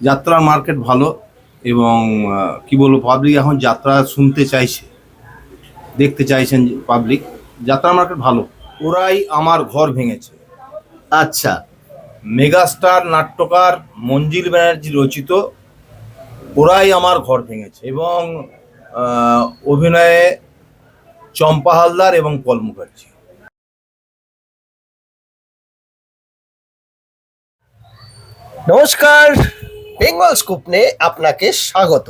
যাত্রার মার্কেট ভালো এবং কি বলব পাবলিক এখন যাত্রা শুনতে চাইছে দেখতে চাইছেন পাবলিক যাত্রার মার্কেট ভালো। ওরাই আমার ঘর ভেঙেছে। আচ্ছা। মেগাস্টার নাট্যকার মঞ্জিল ব্যানার্জি রচিত ওরাই আমার ঘর ভেঙেছে এবং অভিনয়ে চম্পা হালদার এবং পল মুখার্জি। নমস্কার। বেঙ্গল স্কুপনে আপনাকে স্বাগত।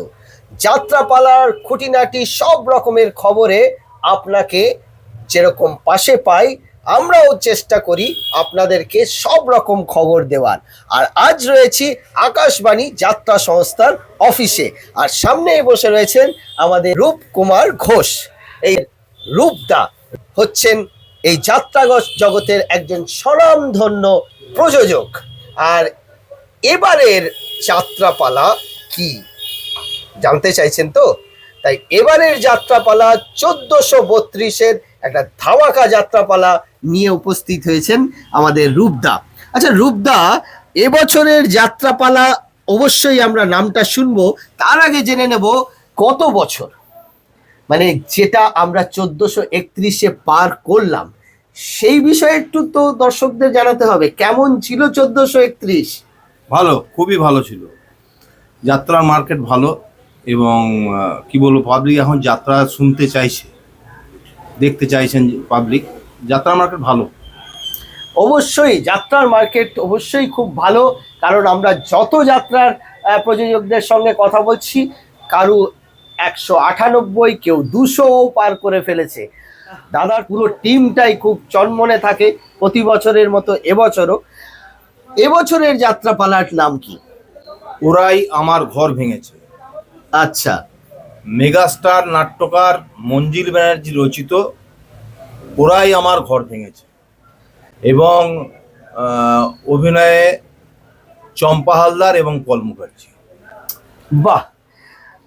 যাত্রাপালার খুঁটিনাটি সব রকমের খবরে আপনাকে যেরকম পাশে পাই, আমরাও চেষ্টা করি আপনাদেরকে সব রকম খবর দেওয়ার। আর আজ রয়েছি আকাশবাণী যাত্রা সংস্থার অফিসে। আর সামনে বসে রয়েছেন আমাদের রূপকুমার ঘোষ। এই রূপদা হচ্ছেন এই যাত্রা জগতের একজন স্বনামধন্য প্রযোজক। আর এবারের যাত্রাপালা কি? জানতে চাইছেন তো? তাই এবারের যাত্রাপালা চোদ্দশো বত্রিশের একটা ধাওয়াকা যাত্রাপালা নিয়ে উপস্থিত হয়েছেন আমাদের রূপদা। আচ্ছা রূপদা, এবছরের যাত্রাপালা অবশ্যই আমরা নামটা শুনব। তার আগে জেনে নেব কত বছর? মানে যেটা আমরা চোদ্দশো একত্রিশে পার করলাম। সেই বিষয়ে একটু তো দর্শকদের জানাতে হবে। কেমন ছিল চোদ্দশো একত্রিশ? ভালো, খুবই ভালো ছিল। যাত্রার মার্কেট ভালো এবং কি বলব পাবলিক এখন যাত্রা শুনতে চাইছে। দেখতে চাইছেন পাবলিক যাত্রার মার্কেট ভালো। অবশ্যই, যাত্রার মার্কেট অবশ্যই খুব ভালো। কারণ আমরা যত যাত্রার প্রযোজকদের সঙ্গে কথা বলছি, কারু একশো আটানব্বই, কেউ দুশোও পার করে ফেলেছে। দাদার পুরো টিমটাই খুব চনমনে থাকে। প্রতি বছরের মতো এবছরও এবছরের যাত্রাপালার নাম কি? ওরাই আমার ঘর ভেঙেছে। আচ্ছা। মেগাস্টার নাট্যকার মঞ্জিল ব্যানার্জি রচিত ওরাই আমার ঘর ভেঙেছে। এবং অভিনয়ে চম্পা হালদার এবং পল মুখার্জি। বাহ!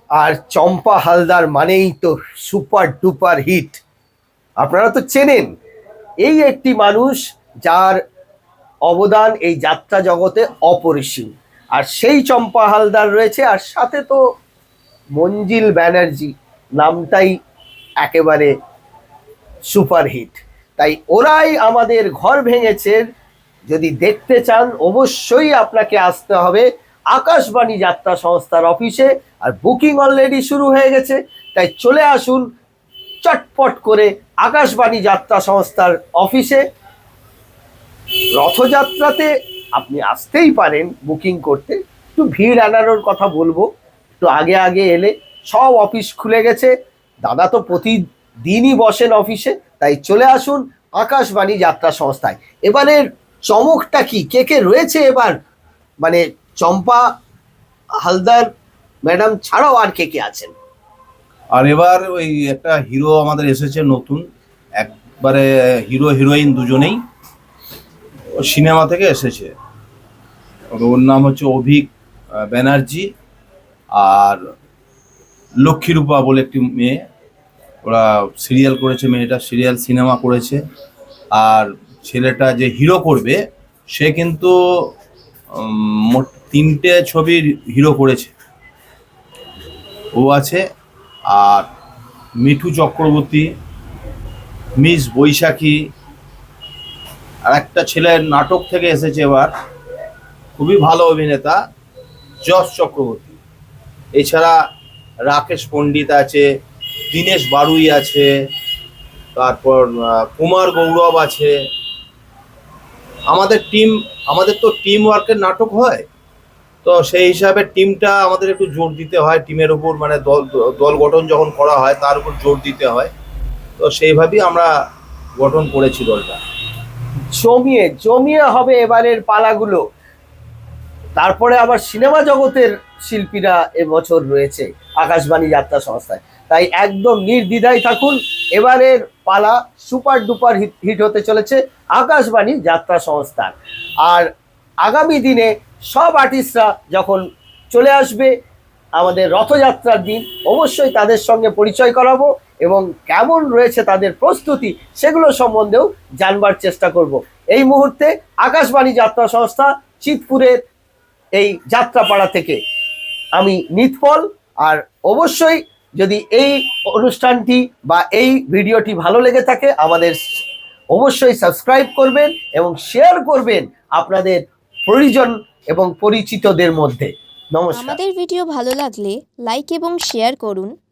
আর চম্পা হালদার মানেই তো সুপার ডুপার হিট। আপনারা তো চেনেন এই একটি মানুষ যার অবদান এই যাত্রা জগতে অপরিসীম। আর সেই চম্পা হালদার রয়েছে, আর সাথে তো মঞ্জিল ব্যানার্জি নামটাই একেবারে সুপারহিট। তাই ওরাই আমাদের ঘর ভেঙেছে, যদি দেখতে চান অবশ্যই আপনাকে আসতে হবে আকাশবাণী যাত্রা সংস্থার অফিসে, আর বুকিং অলরেডি শুরু হয়ে গেছে, তাই চলে আসুন চটপট করে আকাশবাণী যাত্রা সংস্থার অফিসে। রথযাত্রাতে আপনি আসতেই পারেন বুকিং করতে। একটু ভিড় আনানোর কথা বলব। একটু আগে আগে এলে সব অফিস খুলে গেছে। দাদা তো প্রতিদিনই বসেন অফিসে, তাই চলে আসুন আকাশবাণী যাত্রা সংস্থায়। এবারের চমকটা কি? কে কে রয়েছে এবার? মানে চম্পা, হালদার, ম্যাডাম ছাড়াও আর কে কে আছেন? আর এবার ওই একটা হিরো আমাদের এসেছে নতুন। একবারে হিরো, হিরোইন দুজনেই। ও সিনেমা থেকে এসেছে। ওর- নাম হচ্ছে অভিক ব্যানার্জি আর লক্ষ্মীরূপা বলে একটি মেয়ে। ওরা সিরিয়াল করেছে, মেয়েটা সিরিয়াল সিনেমা করেছে। আর ছেলেটা যে হিরো করবে, সে কিন্তু মোট তিনটে ছবির হিরো করেছে। ও আছে আর মিঠু চক্রবর্তী, মিস বৈশাখী আর একটা ছেলে নাটক থেকে এসেছে এবার। খুবই ভালো অভিনেতা, যশ চক্রবর্তী। এছাড়া রাকেশ পণ্ডিত আছে, দীনেশ বারুই আছে, তারপর কুমার গৌরব আছে। আমাদের টিম আমাদের তো টিম ওয়ার্কের নাটক হয়। তো সেই হিসাবে টিমটা আমাদের একটু জোর দিতে হয়। টিমের উপর মানে দল দল গঠন যখন করা হয়, তার উপর জোর দিতে হয়। তো সেইভাবেই আমরা গঠন করেছি দলটা। জমিয়ে জমিয়ে হবে এবারের পালাগুলো। তারপরে আবার সিনেমা জগতের শিল্পীরা এবছর রয়েছে আকাশবাণী যাত্রা সংস্থায়। তাই একদম নির্দ্বিধায় থাকুন, এবারের পালা সুপার ডুপার হিট হিট হতে চলেছে আকাশবাণী যাত্রা সংস্থার। আর আগামী দিনে সব আর্টিস্টরা যখন চলে আসবে, আমাদের রথযাত্রার দিন, অবশ্যই তাদের সঙ্গে পরিচয় করাবো। এবং কেমন রয়েছে তাদের প্রস্তুতি সেগুলো সম্বন্ধেও জানবার চেষ্টা করব। এই মুহূর্তে আকাশবাণী যাত্রা সংস্থা চিতপুরের এই যাত্রাপাড়া থেকে। আমি নিতপল, আর অবশ্যই যদি এই অনুষ্ঠানটি বা এই ভিডিওটি ভালো লেগে থাকে, আমাদের অবশ্যই সাবস্ক্রাইব করবেন এবং শেয়ার করবেন আপনাদের পরিজন এবং পরিচিতদের মধ্যে। নমস্কার। আমাদের ভিডিও ভালো লাগলে লাইক এবং শেয়ার করুন।